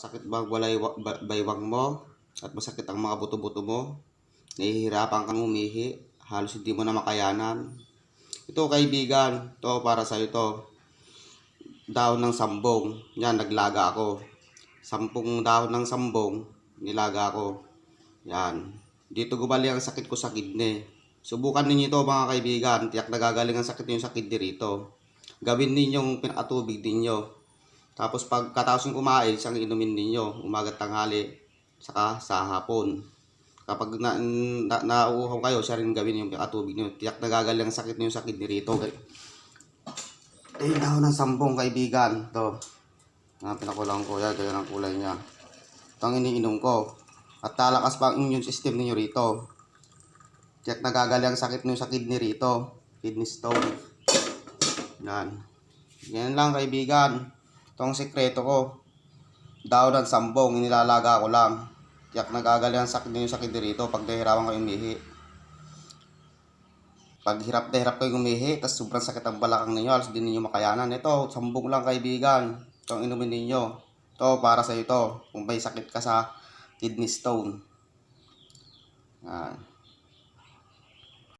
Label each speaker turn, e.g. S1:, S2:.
S1: Sakit ba ang walay ba- baywang mo? At masakit ang mga buto-buto mo? Nahihirapan kang umihi? Halos hindi mo na makayanan? Ito kaibigan, to para sa ito. Dahon ng sambong. Yan, naglaga ako. Sampung dahon ng sambong, nilaga ko. Yan. Dito gumaling ang sakit ko sa kidney. Subukan ninyo ito mga kaibigan. Tiyak nagagaling ang sakit niyo sa kidney rito. Gawin ninyong pinakatubig ninyo. Tapos pagkatapos ng kumain, siyang inumin ninyo. Umaga tanghali, saka sa hapon. Kapag na, na, nauuhaw kayo, siya rin gawin yung pinakatubig niyo. Tiyak nagagaling ang sakit niyo sa kidney rito. Eh, dahon ng sambong kaibigan. Ito. Na pinakulang ko yan. Ganyan ang kulay niya. Ito ang iniinom ko. At talakas pa ang immune system ninyo rito. Tiyak nagagaling ang sakit niyo sa kidney rito. Kidney stone. Yan. Yan lang kaibigan. Ito ang sekreto ko. Daon ng sambong, inilalaga ko lang. Tiyak nagagaling ang sakit niyo sa kidney rito pag nahihirapan kayo umihi. Pag hirap na hirap kayo umihi, tapos sobrang sakit ang balakang ninyo, alas din ninyo makayanan. Ito, sambong lang kaibigan. Ito ang inumin ninyo. Ito, para sa ito. Kung may sakit ka sa kidney stone. Yan.